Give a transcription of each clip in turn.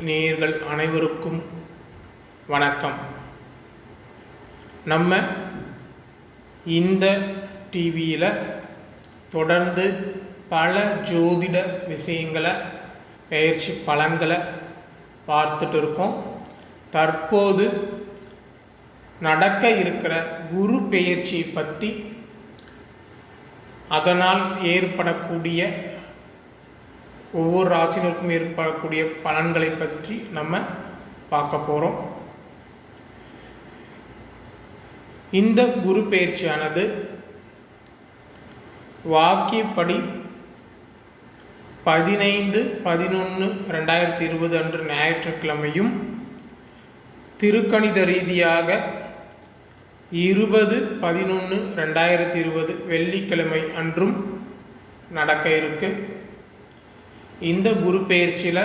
நேயர்கள் அனைவருக்கும் வணக்கம். நம்ம இந்த டிவியில் தொடர்ந்து பல ஜோதிட விஷயங்களை பயிற்சி பலன்களை பார்த்துட்டு இருக்கோம். தற்போது நடக்க இருக்கிற குரு பெயர்ச்சியை பற்றி அதனால் ஏற்படக்கூடிய ஒவ்வொரு ராசினருக்கும் ஏற்படக்கூடிய பலன்களை பற்றி நம்ம பார்க்க போகிறோம் இந்த குரு பயிற்சியானது வாக்கியப்படி பதினைந்து பதினொன்று ரெண்டாயிரத்தி இருபது அன்று ஞாயிற்றுக்கிழமையும் திருக்கணித ரீதியாக இருபது பதினொன்று ரெண்டாயிரத்தி இருபது வெள்ளிக்கிழமை அன்றும் நடக்க இருக்கு. இந்த குரு பெயர்ச்சியில்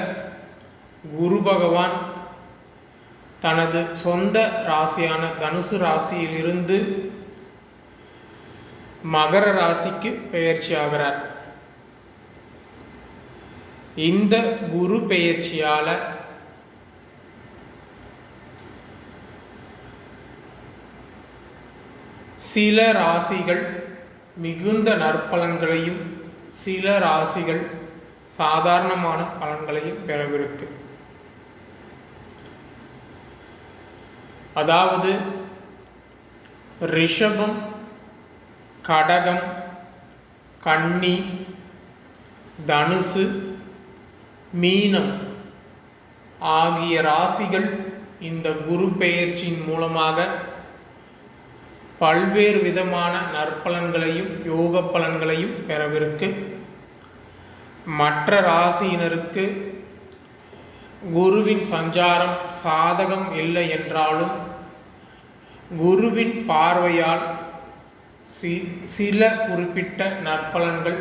குரு பகவான் தனது சொந்த ராசியான தனுசு ராசியிலிருந்து மகர ராசிக்கு பெயர்ச்சி ஆகிறார். இந்த குரு பெயர்ச்சியால் சில ராசிகள் மிகுந்த நற்பலன்களையும் சில ராசிகள் சாதாரணமான பலன்களையும் பெறவிருக்கு. அதாவது ரிஷபம் கடகம் கன்னி தனுசு மீனம் ஆகிய ராசிகள் இந்த குரு பெயர்ச்சியின் மூலமாக பல்வேறு விதமான நற்பலன்களையும் யோக பலன்களையும் பெறவிருக்கு. மற்ற ராசியினருக்கு குருவின் சஞ்சாரம் சாதகம் இல்லை என்றாலும் குருவின் பார்வையால் சி சில குறிப்பிட்ட நற்பலன்கள்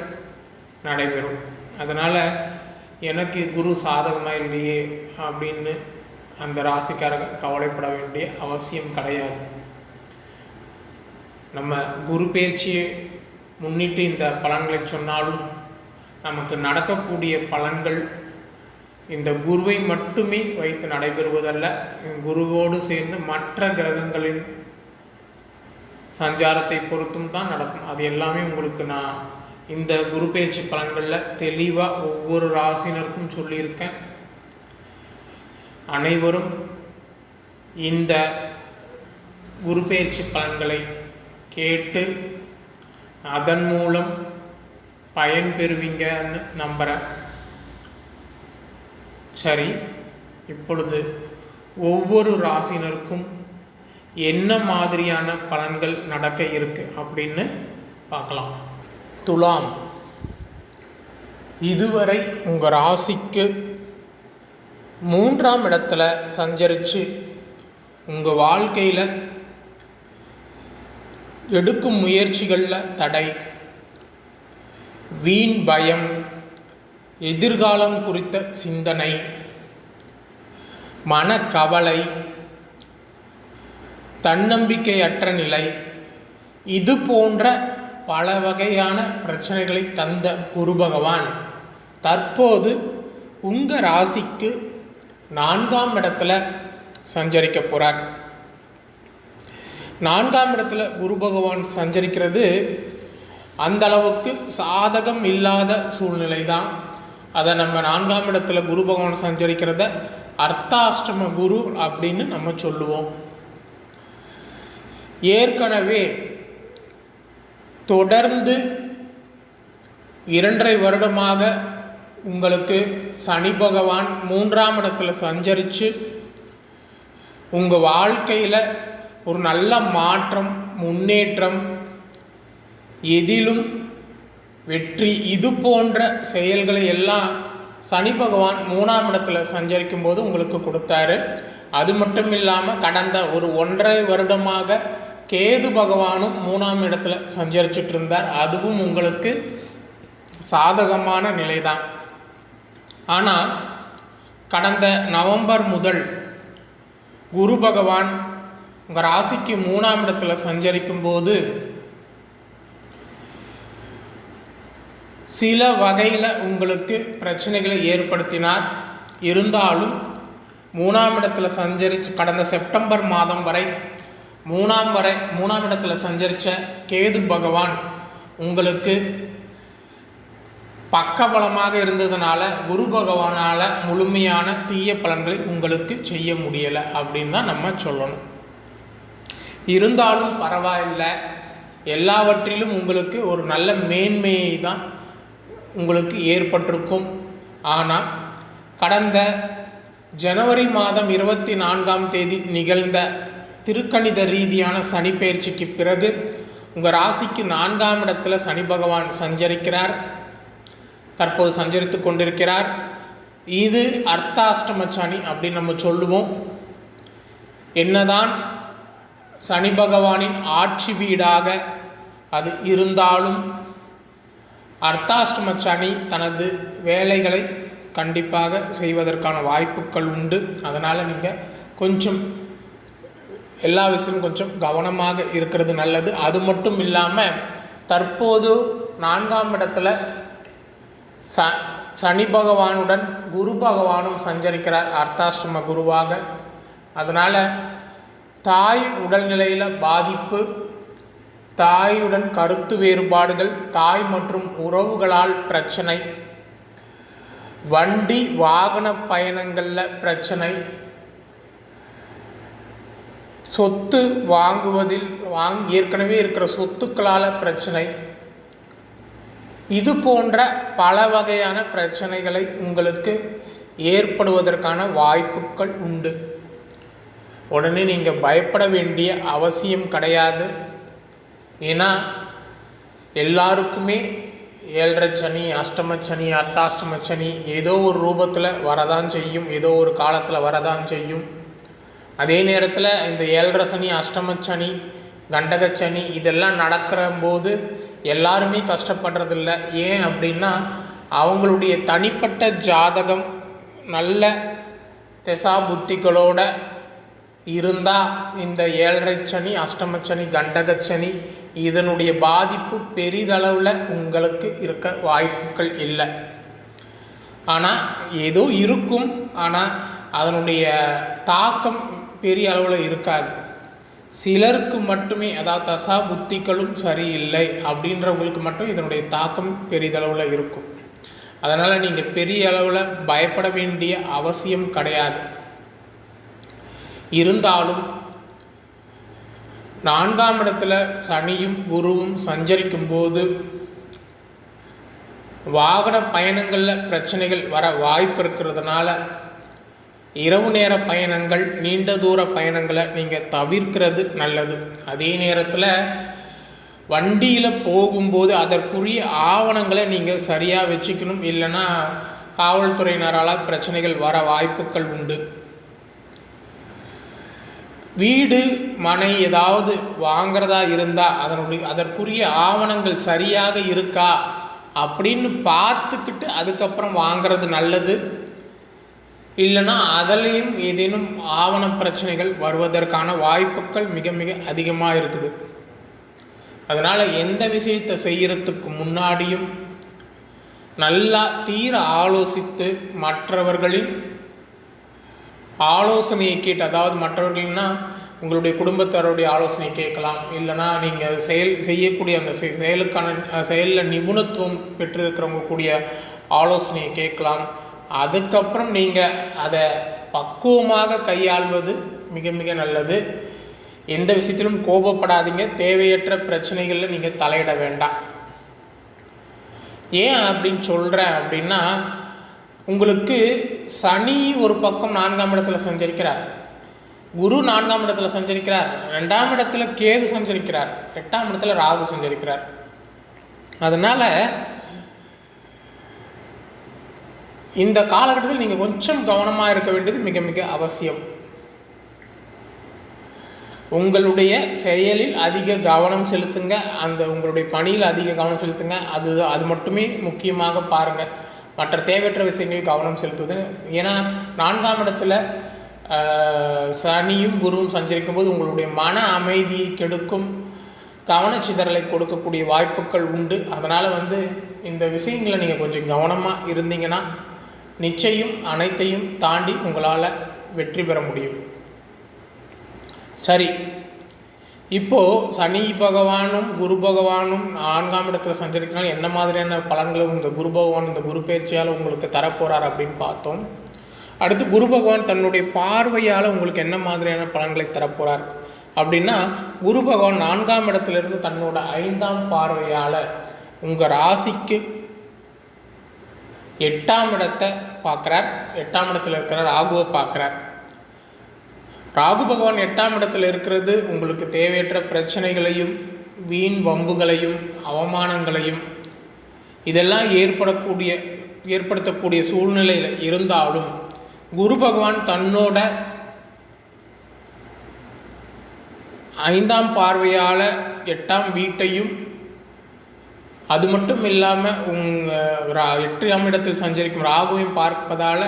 நடைபெறும். அதனால் எனக்கு குரு சாதகமாக இல்லையே அப்படின்னு அந்த ராசிக்காரங்க கவலைப்பட வேண்டிய அவசியம் கிடையாது. நம்ம குரு பயிற்சியை முன்னிட்டு இந்த பலன்களை சொன்னாலும் நமக்கு நடக்கக்கூடிய பலன்கள் இந்த குருவை மட்டுமே வைத்து நடைபெறுவதல்ல குருவோடு சேர்ந்து மற்ற கிரகங்களின் சஞ்சாரத்தை பொறுத்தும் தான் நடக்கும். அது எல்லாமே உங்களுக்கு நான் இந்த குரு பயிற்சி பலன்களில் தெளிவாக ஒவ்வொரு ராசினருக்கும் சொல்லியிருக்கேன். அனைவரும் இந்த குரு பயிற்சி பலன்களை கேட்டு அதன் மூலம் பயன் பெறுவீங்கன்னு நம்புகிறேன் சரி இப்பொழுது ஒவ்வொரு ராசினருக்கும் என்ன மாதிரியான பலன்கள் நடக்க இருக்கு அப்படின்னு பார்க்கலாம். துலாம் இதுவரை உங்கள் ராசிக்கு மூன்றாம் இடத்துல சஞ்சரித்து உங்கள் வாழ்க்கையில் எடுக்கும் முயற்சிகளில் தடை. வீண் பயம் எதிர்காலம் குறித்த சிந்தனை மனக்கவலை தன்னம்பிக்கையற்ற நிலை இது போன்ற பல வகையான பிரச்சனைகளை தந்த குரு பகவான். தற்போது உங்கள் ராசிக்கு நான்காம் இடத்துல சஞ்சரிக்க போகிறார் நான்காம் இடத்துல குரு பகவான் சஞ்சரிக்கிறது. அந்த அளவுக்கு சாதகம் இல்லாத சூழ்நிலை தான் அதை நம்ம நான்காம் இடத்துல குரு பகவான் சஞ்சரிக்கிறத அர்த்தாஷ்டம குரு அப்படின்னு நம்ம சொல்லுவோம். ஏற்கனவே தொடர்ந்து இரண்டரை வருடமாக உங்களுக்கு சனி பகவான் மூன்றாம் இடத்துல சஞ்சரித்து உங்கள் வாழ்க்கையில் ஒரு நல்ல மாற்றம் முன்னேற்றம் எதிலும் வெற்றி இது போன்ற செயல்களை எல்லாம் சனி பகவான் மூணாம் இடத்துல சஞ்சரிக்கும் போது உங்களுக்கு கொடுத்தாரு. அது மட்டும் இல்லாமல் கடந்த ஒரு ஒன்றரை வருடமாக கேது பகவானும் மூணாம் இடத்துல சஞ்சரிச்சிட்டு இருந்தார். அதுவும் உங்களுக்கு சாதகமான நிலை தான் ஆனால் கடந்த நவம்பர் முதல் குரு பகவான் உங்கள் ராசிக்கு மூணாம் இடத்துல சஞ்சரிக்கும் போது சில வகையில் உங்களுக்கு பிரச்சனைகளை ஏற்படுத்தினார். இருந்தாலும் மூணாம் இடத்துல சஞ்சரித்து கடந்த செப்டம்பர் மாதம் வரை மூணாம் வரை மூணாம் இடத்துல சஞ்சரித்த கேது பகவான் உங்களுக்கு பக்கபலமாக இருந்ததுனால குரு பகவானால் முழுமையான தீய பலன்களை உங்களுக்கு செய்ய முடியலை அப்படின்னு தான் நம்ம சொல்லணும். இருந்தாலும் பரவாயில்லை. எல்லாவற்றிலும் உங்களுக்கு ஒரு நல்ல மேன்மையை தான் உங்களுக்கு ஏற்பட்டிருக்கும். ஆனால் கடந்த ஜனவரி மாதம் இருபத்தி நான்காம் தேதி நிகழ்ந்த திருக்கணித ரீதியான சனி பயிற்சிக்கு பிறகு உங்கள் ராசிக்கு நான்காம் இடத்துல சனி பகவான் சஞ்சரிக்கிறார். தற்போது சஞ்சரித்து கொண்டிருக்கிறார். இது அர்த்தாஷ்டம சனி அப்படின்னு நம்ம சொல்லுவோம். என்னதான் சனி பகவானின் ஆட்சி வீடாக அது இருந்தாலும் அர்த்தாஷ்டம சனி தனது வேலைகளை கண்டிப்பாக செய்வதற்கான வாய்ப்புகள் உண்டு. அதனால் நீங்கள் கொஞ்சம் எல்லா விஷயமும் கொஞ்சம் கவனமாக இருக்கிறது நல்லது. அது மட்டும் இல்லாமல் தற்போது நான்காம் இடத்துல ச சனி பகவானுடன் குரு பகவானும் சஞ்சரிக்கிறார் அர்த்தாஷ்டம குருவாக. அதனால் தாய் உடல்நிலையில் பாதிப்பு தாயுடன் கருத்து வேறுபாடுகள் தாய் மற்றும் உறவுகளால் பிரச்சனை வண்டி வாகன பயணங்களில் பிரச்சனை சொத்து வாங்குவதில் வாங் ஏற்கனவே இருக்கிற சொத்துக்களால் பிரச்சனை. இது போன்ற பல வகையான பிரச்சனைகளை உங்களுக்கு ஏற்படுவதற்கான வாய்ப்புகள் உண்டு. உடனே நீங்கள் பயப்பட வேண்டிய அவசியம் கிடையாது. ஏன்னா எல்லாருக்குமே ஏழரை சனி அஷ்டம சனி அர்த்தாஷ்டம சனி ஏதோ ஒரு ரூபத்தில் வரதான் செய்யும் ஏதோ ஒரு காலத்தில் வரதான் செய்யும். அதே நேரத்தில் இந்த ஏழரை சனி அஷ்டம சனி கண்டக சனி இதெல்லாம் நடக்கிற போது எல்லாருமே கஷ்டப்படுறதில்ல. ஏன் அப்படின்னா அவங்களுடைய தனிப்பட்ட ஜாதகம் நல்ல திசா புத்திகளோட இருந்தால் இந்த ஏழரை சனி அஷ்டமச்சனி கண்டகச்சனி இதனுடைய பாதிப்பு பெரிதளவில் உங்களுக்கு இருக்க வாய்ப்புகள் இல்லை. ஆனால் ஏதோ இருக்கும். ஆனால் அதனுடைய தாக்கம் பெரிய அளவில் இருக்காது. சிலருக்கு மட்டுமே அதாவது தசா புத்திகளும் சரியில்லை அப்படின்றவங்களுக்கு மட்டும் இதனுடைய தாக்கம் பெரிதளவில் இருக்கும். அதனால் நீங்கள் பெரிய அளவில் பயப்பட வேண்டிய அவசியம் கிடையாது. இருந்தாலும் நான்காம் இடத்துல சனியும் குருவும் சஞ்சரிக்கும் போது வாகன பயணங்களில் பிரச்சனைகள் வர வாய்ப்பு இருக்கிறதுனால இரவு நேர பயணங்கள் நீண்ட தூர பயணங்களை நீங்கள் தவிர்க்கிறது நல்லது. அதே நேரத்தில் வண்டியில் போகும்போது அதற்குரிய ஆவணங்களை நீங்கள் சரியாக வச்சுக்கணும். இல்லைன்னா காவல்துறையினரால் பிரச்சனைகள் வர வாய்ப்புகள் உண்டு. வீடு மனை ஏதாவது வாங்கிறதா இருந்தால் அதனுடைய அதற்குரிய ஆவணங்கள் சரியாக இருக்கா அப்படின்னு பார்த்துக்கிட்டு அதுக்கப்புறம் வாங்கிறது நல்லது. இல்லைன்னா அதிலையும் ஏதேனும் ஆவண பிரச்சனைகள் வருவதற்கான வாய்ப்புகள் மிக மிக அதிகமாக இருக்குது. அதனால் எந்த விஷயத்தை செய்கிறதுக்கு முன்னாடியும் நல்லா தீர ஆலோசித்து மற்றவர்களின் ஆலோசனையை கேட்டு அதாவது மற்றவர்கள்னா உங்களுடைய குடும்பத்தாருடைய ஆலோசனை கேட்கலாம். இல்லைனா நீங்கள் செயல் செய்யக்கூடிய அந்த செயலுக்கான செயலில் நிபுணத்துவம் பெற்றிருக்கிறவங்க கூடிய ஆலோசனையை கேட்கலாம். அதுக்கப்புறம் நீங்கள் அதை பக்குவமாக கையாள்வது மிக மிக நல்லது. எந்த விஷயத்திலும் கோபப்படாதீங்க. தேவையற்ற பிரச்சனைகளில் நீங்கள் தலையிட வேண்டாம். ஏன் அப்படின்னு சொல்கிறேன் அப்படின்னா உங்களுக்கு சனி ஒரு பக்கம் நான்காம் இடத்துல சஞ்சரிக்கிறார். குரு நான்காம் இடத்துல சஞ்சரிக்கிறார். ரெண்டாம் இடத்துல கேது சஞ்சரிக்கிறார். எட்டாம் இடத்துல ராகு சஞ்சரிக்கிறார். அதனால் இந்த காலகட்டத்தில் நீங்கள் கொஞ்சம் கவனமாக இருக்க வேண்டியது மிக மிக அவசியம். உங்களுடைய செயலில் அதிக கவனம் செலுத்துங்க. அந்த உங்களுடைய பணியில் அதிக கவனம் செலுத்துங்க. அது அது மட்டுமே முக்கியமாக பாருங்கள் மற்ற தேவையற்ற விஷயங்கள் கவனம் செலுத்துவது. ஏன்னா நான்காம் இடத்துல சனியும் குருவும் சஞ்சரிக்கும் போது உங்களுடைய மன அமைதியை கெடுக்கும் கவனச்சிதறலை கொடுக்கக்கூடிய வாய்ப்புகள் உண்டு. அதனால் வந்து இந்த விஷயங்களை நீங்கள் கொஞ்சம் கவனமாக இருந்தீங்கன்னா நிச்சயம் அனைத்தையும் தாண்டி உங்களால் வெற்றி பெற முடியும். சரி. இப்போது சனி பகவானும் குரு பகவானும் நான்காம் இடத்துல சஞ்சரிக்கிறனால என்ன மாதிரியான பலன்களும் இந்த குரு பகவான் இந்த குரு பயிற்சியால் உங்களுக்கு தரப்போகிறார் அப்படின்னு பார்த்தோம். அடுத்து குரு பகவான் தன்னுடைய பார்வையால் உங்களுக்கு என்ன மாதிரியான பலன்களை தரப்போகிறார் அப்படின்னா குரு பகவான் நான்காம் இடத்துலேருந்து தன்னோட ஐந்தாம் பார்வையால் உங்கள் ராசிக்கு எட்டாம் இடத்தை பார்க்குறார். எட்டாம் இடத்துல இருக்கிற ராகுவை பார்க்குறார். ராகு பகவான் எட்டாம் இடத்துல இருக்கிறது. உங்களுக்கு தேவையற்ற பிரச்சனைகளையும் வீண் வம்புகளையும் அவமானங்களையும் இதெல்லாம் ஏற்படக்கூடிய ஏற்படுத்தக்கூடிய சூழ்நிலையில் இருந்தாலும் குரு பகவான் தன்னோட ஐந்தாம் பார்வையால் எட்டாம் வீட்டையும் அது மட்டும் இல்லாமல் உங்கள் எட்டாம் இடத்தில் சஞ்சரிக்கும் ராகுவையும் பார்ப்பதால்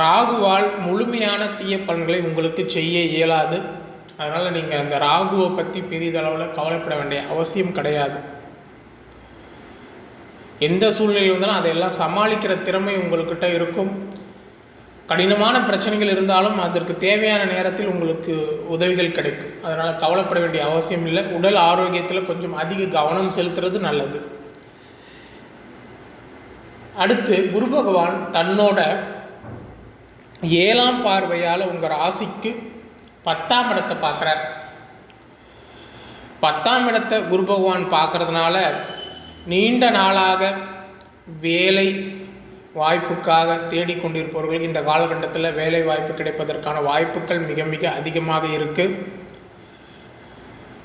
ராகுவால் முழுமையான தீய பலன்களை உங்களுக்கு செய்ய இயலாது. அதனால் நீங்கள் அந்த ராகுவை பற்றி பெரிதளவில் கவலைப்பட வேண்டிய அவசியம் கிடையாது. எந்த சூழ்நிலையில் வந்தாலும் அதையெல்லாம் சமாளிக்கிற திறமை உங்கள்கிட்ட இருக்கும். கடினமான பிரச்சனைகள் இருந்தாலும் அதற்கு தேவையான நேரத்தில் உங்களுக்கு உதவிகள் கிடைக்கும். அதனால் கவலைப்பட வேண்டிய அவசியம் இல்லை. உடல் ஆரோக்கியத்தில் கொஞ்சம் அதிக கவனம் செலுத்துறது நல்லது. அடுத்து குரு பகவான் தன்னோட ஏழாம் பார்வையால் உங்கள் ராசிக்கு பத்தாம் இடத்தை பார்க்குறார். பத்தாம் இடத்தை குரு பகவான் பார்க்குறதுனால நீண்ட நாளாக வேலை வாய்ப்புக்காக தேடிக்கொண்டிருப்பவர்கள் இந்த காலகட்டத்தில் வேலை வாய்ப்பு கிடைப்பதற்கான வாய்ப்புகள் மிக மிக அதிகமாக இருக்குது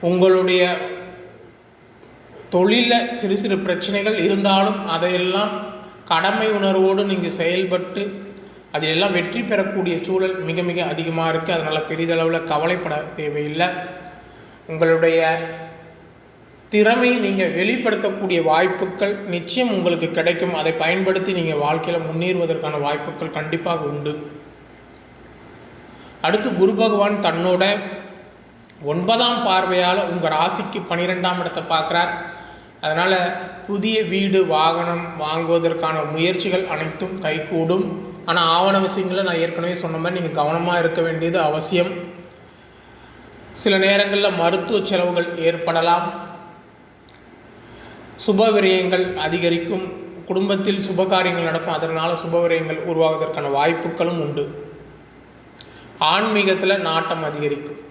உங்களுடைய தொழிலில் சிறு சிறு பிரச்சனைகள் இருந்தாலும் அதையெல்லாம் கடமை உணர்வோடு நீங்கள் செயல்பட்டு அதில் எல்லாம் வெற்றி பெறக்கூடிய சூழல் மிக மிக அதிகமாக இருக்குது அதனால் பெரிதளவில் கவலைப்பட தேவையில்லை. உங்களுடைய திறமையை நீங்கள் வெளிப்படுத்தக்கூடிய வாய்ப்புகள் நிச்சயம் உங்களுக்கு கிடைக்கும். அதை பயன்படுத்தி நீங்கள் வாழ்க்கையில் முன்னேறுவதற்கான வாய்ப்புகள் கண்டிப்பாக உண்டு. அடுத்து குரு பகவான் தன்னோட ஒன்பதாம் பார்வையால் உங்கள் ராசிக்கு பன்னிரெண்டாம் இடத்தை பார்க்குறார். அதனால் புதிய வீடு வாகனம் வாங்குவதற்கான முயற்சிகள் அனைத்தும் கைகூடும். ஆனால் ஆவண விஷயங்களை நான் ஏற்கனவே சொன்ன மாதிரி நீங்கள் கவனமாக இருக்க வேண்டியது அவசியம். சில நேரங்களில் மருத்துவ செலவுகள் ஏற்படலாம். சுப விரயங்கள் அதிகரிக்கும். குடும்பத்தில் சுப காரியங்கள் நடக்கும். அதனால் சுப விரயங்கள் உருவாவதற்கான வாய்ப்புகளும் உண்டு. ஆன்மீகத்தில் நாட்டம் அதிகரிக்கும்.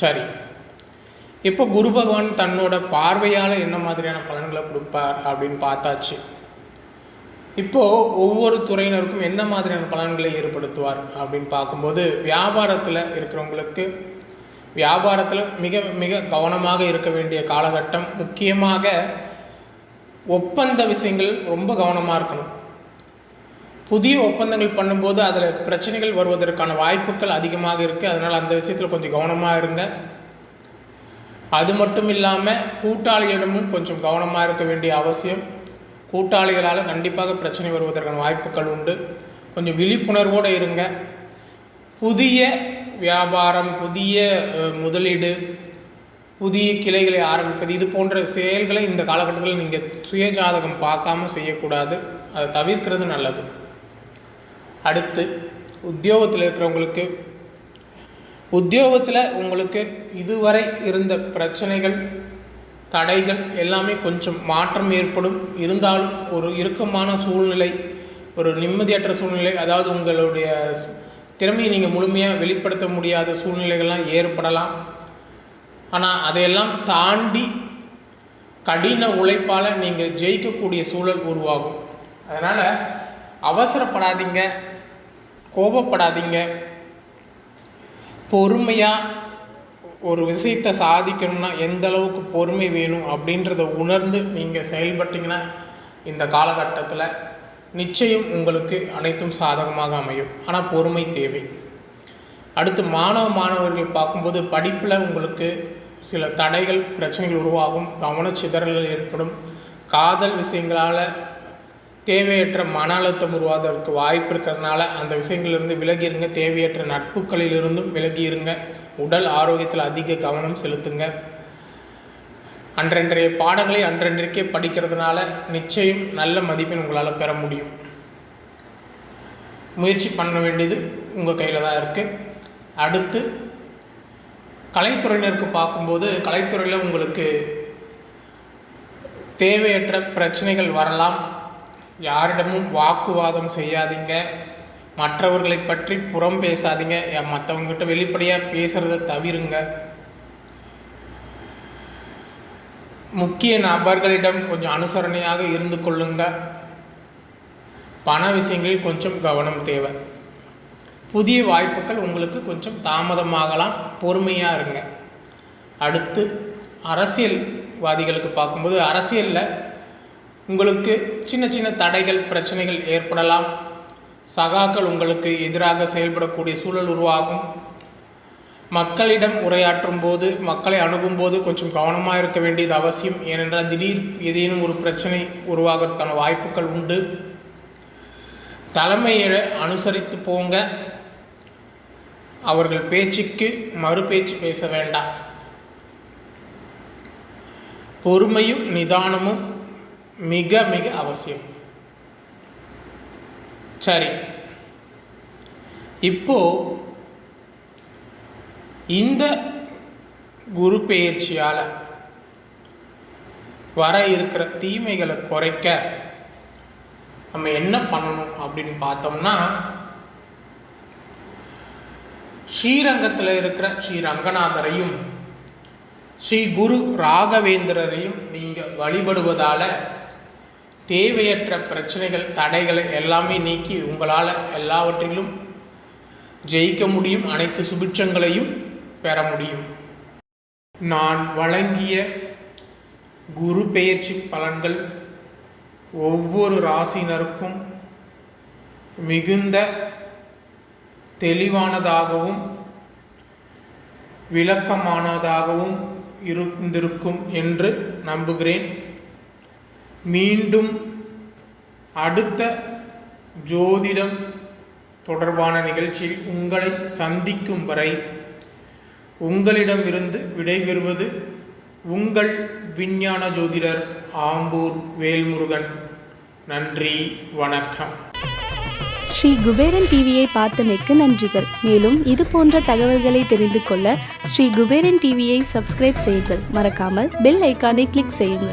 சரி. இப்போ குரு பகவான் தன்னோட பார்வையால் என்ன மாதிரியான பலன்களை கொடுப்பார் அப்படின்னு பார்த்தாச்சு. இப்போது ஒவ்வொரு துறையினருக்கும் என்ன மாதிரியான பலன்களை ஏற்படுத்துவார் அப்படின்னு பார்க்கும்போது வியாபாரத்தில் இருக்கிறவங்களுக்கு வியாபாரத்தில் மிக மிக கவனமாக இருக்க வேண்டிய காலகட்டம் முக்கியமாக ஒப்பந்த விஷயங்கள் ரொம்ப கவனமாக இருக்கணும். புதிய ஒப்பந்தங்கள் பண்ணும்போது அதில் பிரச்சனைகள் வருவதற்கான வாய்ப்புகள் அதிகமாக இருக்குது அதனால் அந்த விஷயத்தில் கொஞ்சம் கவனமாக இருங்க. அது மட்டும் இல்லாமல் கூட்டாளிகளிடமும் கொஞ்சம் கவனமாக இருக்க வேண்டிய அவசியம். கூட்டாளிகளால் கண்டிப்பாக பிரச்சனை வருவதற்கான வாய்ப்புகள் உண்டு. கொஞ்சம் விழிப்புணர்வோடு இருங்க. புதிய வியாபாரம் புதிய முதலீடு புதிய கிளைகளை ஆரம்பிப்பது இது போன்ற செயல்களை இந்த காலகட்டத்தில் நீங்கள் சுய ஜாதகம் பார்க்காம செய்யக்கூடாது. அதை தவிர்க்கிறது நல்லது. அடுத்து உத்தியோகத்தில் இருக்கிறவங்களுக்கு உத்தியோகத்தில் உங்களுக்கு இதுவரை இருந்த பிரச்சனைகள் தடைகள் எல்லாமே கொஞ்சம் மாற்றம் ஏற்படும். இருந்தாலும் ஒரு இறுக்கமான சூழ்நிலை ஒரு நிம்மதியற்ற சூழ்நிலை அதாவது உங்களுடைய திறமையை நீங்கள் முழுமையாக வெளிப்படுத்த முடியாத சூழ்நிலைகள்லாம் ஏற்படலாம். ஆனால் அதையெல்லாம் தாண்டி கடின உழைப்பால் நீங்கள் ஜெயிக்கக்கூடிய சூழல் உருவாகும். அதனால் அவசரப்படாதீங்க கோபப்படாதீங்க. பொறுமையாக ஒரு விஷயத்தை சாதிக்கணும்னா எந்த அளவுக்கு பொறுமை வேணும் அப்படின்றத உணர்ந்து நீங்கள் செயல்பட்டிங்கன்னா இந்த காலகட்டத்தில் நிச்சயம் உங்களுக்கு அனைத்தும் சாதகமாக அமையும். ஆனால் பொறுமை தேவை. அடுத்து மாணவ மாணவர்கள் பார்க்கும்போது படிப்பில் உங்களுக்கு சில தடைகள் பிரச்சனைகள் உருவாகும். கவனச்சிதறல்கள் ஏற்படும். காதல் விஷயங்களால் தேவையற்ற மன அழுத்தம் உருவாவதற்கு வாய்ப்பு இருக்கிறதுனால அந்த விஷயங்களிலிருந்து விலகி இருங்க தேவையற்ற நட்புகளிலிருந்தும் விலகி இருங்க உடல் ஆரோக்கியத்தில் அதிக கவனம் செலுத்துங்க. அன்றன்றைய பாடங்களை அன்றன்றைக்கே படிக்கிறதுனால நிச்சயம் நல்ல மதிப்பெண் உங்களால் பெற முடியும். முயற்சி பண்ண வேண்டியது உங்கள் கையில் தான் இருக்குது அடுத்து கலைத்துறையினருக்கு பார்க்கும்போது கலைத்துறையில் உங்களுக்கு தேவையற்ற பிரச்சனைகள் வரலாம். யாரிடமும் வாக்குவாதம் செய்யாதீங்க. மற்றவர்களை பற்றி புறம் பேசாதீங்க. மற்றவங்ககிட்ட வெளிப்படையாக பேசுகிறத தவிருங்க. முக்கிய நபர்களிடம் கொஞ்சம் அனுசரணையாக இருந்து கொள்ளுங்க. பண விஷயங்களில் கொஞ்சம் கவனம் தேவை. புதிய வாய்ப்புகள் உங்களுக்கு கொஞ்சம் தாமதமாகலாம். பொறுமையாக இருங்க. அடுத்து அரசியல்வாதிகளுக்கு பார்க்கும்போது அரசியலில் உங்களுக்கு சின்ன சின்ன தடைகள் பிரச்சனைகள் ஏற்படலாம். சகாக்கள் உங்களுக்கு எதிராக செயல்படக்கூடிய சூழல் உருவாகும். மக்களிடம் உரையாற்றும் போது மக்களை அணுகும் போது கொஞ்சம் கவனமாக இருக்க வேண்டியது அவசியம். ஏனென்றால் திடீர் ஏதேனும் ஒரு பிரச்சனை உருவாகிறதுக்கான வாய்ப்புகள் உண்டு. தலைமையை அனுசரித்து போங்க. அவர்கள் பேச்சுக்கு மறு பேச்சு பேச வேண்டாம். பொறுமையும் நிதானமும் மிக மிக அவசியம். சரி. இப்போ இந்த குரு பெயர்ச்சியால் வர இருக்கிற தீமைகளை குறைக்க நம்ம என்ன பண்ணணும் அப்படின்னு பார்த்தோம்னா ஸ்ரீரங்கத்தில் இருக்கிற ஸ்ரீ ரங்கநாதரையும் ஸ்ரீ குரு ராகவேந்திரரையும் நீங்கள் வழிபடுவதால் தேவையற்ற பிரச்சனைகள் தடைகளை எல்லாமே நீக்கி உங்களால் எல்லாவற்றிலும் ஜெயிக்க முடியும். அனைத்து சுபிட்சங்களையும் பெற முடியும். நான் வழங்கிய குரு பெயர்ச்சி பலன்கள் ஒவ்வொரு ராசினருக்கும் மிகுந்த தெளிவானதாகவும் விளக்கமானதாகவும் இருந்திருக்கும் என்று நம்புகிறேன். மீண்டும் அடுத்த ஜோதிடம் தொடர்பான நிகழ்ச்சியில் உங்களை சந்திக்கும் வரை உங்களிடமிருந்து விடைபெறுவது உங்கள் விஞ்ஞான ஜோதிடர் ஆம்பூர் வேல்முருகன். நன்றி வணக்கம். ஸ்ரீ குபேரன் டிவியை பார்த்தமைக்கு நன்றிகள். மேலும் இது போன்ற தகவல்களை தெரிந்து கொள்ள ஸ்ரீ குபேரன் டிவியை சப்ஸ்கிரைப் செய்யுங்கள். மறக்காமல் பெல் ஐக்கானை கிளிக் செய்யுங்கள்.